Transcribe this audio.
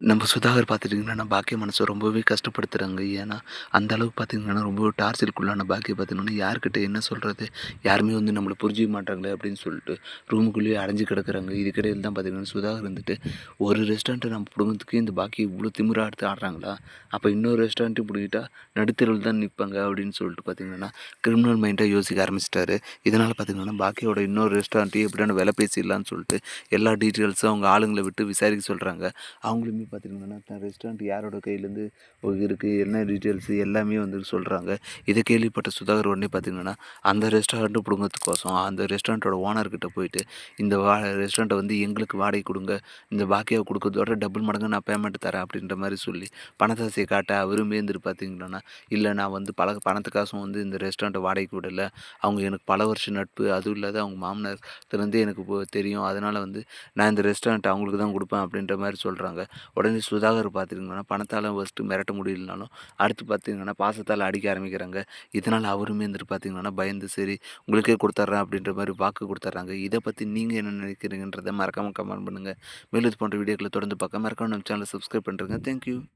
நம்ம சுதாகர் பார்த்துட்டிங்கன்னா, பாக்கிய மனசை ரொம்பவே கஷ்டப்படுத்துகிறாங்க ஏன்னா, அந்த அளவுக்கு பார்த்தீங்கன்னா, ரொம்ப டார்ச்சருக்குள்ளான பாக்கிய பார்த்தீங்கன்னா, யார்கிட்ட என்ன சொல்கிறது யாருமே வந்து நம்மளை புரிஞ்சிக்க மாட்டாங்களே அப்படின்னு சொல்லிட்டு, ரூமுக்குள்ளேயே அடைஞ்சு கிடக்குறாங்க. இதுக்கிடையில் தான் பார்த்தீங்கன்னா, சுதாகர் வந்துட்டு, ஒரு ரெஸ்டாரண்ட்டை நம்ம பிடுங்கிறதுக்கு இந்த பாக்கிய இவ்வளோ திமிராக எடுத்து ஆடுறாங்களா? அப்போ இன்னொரு ரெஸ்டாரண்ட்டு பிடிக்கிட்டா நடுத்தரவில் தான் நிற்பாங்க அப்படின்னு சொல்லிட்டு பார்த்தீங்கன்னா, கிரிமினல் மைண்டாக யோசிக்க ஆரம்பிச்சிட்டாரு இதனால் பார்த்தீங்கன்னா, பாக்கியோட இன்னொரு ரெஸ்டாரண்ட்டையும் எப்படியான விலை பேசிடலான்னு சொல்லிட்டு, எல்லா டீட்டெயில்ஸும் அவங்க ஆளுங்களை விட்டு விசாரிக்க சொல்கிறாங்க அவங்களுமே பார்த்தீங்கன்னா, தன் ரெஸ்டாரண்ட் யாரோட கையிலேருந்து இருக்குது என்ன டீட்டெயில்ஸு எல்லாமே வந்து சொல்கிறாங்க இதை கேள்விப்பட்ட சுதாகர் உடனே பார்த்திங்கன்னா அந்த ரெஸ்டாரண்ட்டு புடுங்கறதுக்கோசம் அந்த ரெஸ்டாரண்ட்டோட ஓனர்கிட்ட போயிட்டு, இந்த வா ரெஸ்டாரண்ட்டை வந்து எங்களுக்கு வாடகை கொடுங்க இந்த பாக்கியாக கொடுக்குறதோட டபுள் மடங்கு நான் பேமெண்ட் தரேன் அப்படின்ற மாதிரி சொல்லி, பணத்தாசைய காட்ட அவருமே வந்துட்டு பார்த்தீங்கன்னா, இல்லை நான் வந்து பல பணத்துக்காசும் வந்து இந்த ரெஸ்டாரண்ட்டை வாடகைக்கு விடல. அவங்க எனக்கு பல வருஷம் நட்பு. அதுவும் இல்லாத அவங்க மாமனார்லேருந்தே எனக்கு தெரியும். அதனால் வந்து நான் இந்த ரெஸ்டாரண்ட் அவங்களுக்கு தான் கொடுப்பேன் அப்படின்ற மாதிரி சொல்கிறாங்க உடனே சுதாகர் பார்த்துருங்கன்னா பணத்தால் ஃபஸ்ட்டு மிரட்ட முடியலனாலும், அடுத்து பார்த்தீங்கன்னா, பாசத்தால் அடிக்க ஆரம்பிக்கிறாங்க. இதனால் அவருமே வந்துட்டு பார்த்தீங்கன்னா, பயந்து சரி உங்களுக்கே கொடுத்துட்றேன் அப்படின்ற மாதிரி வாக்கு கொடுத்துட்றாங்க இதை பற்றி நீங்கள் என்ன நினைக்கிறீங்கன்றத மறக்காமல் கமெண்ட் பண்ணுங்க. மேலும் இது போன்ற வீடியோக்களை தொடர்ந்து பார்க்க மறக்காமல் நம்ம சேனலை சப்ஸ்கிரைப் பண்ணுறேங்க தேங்க் யூ.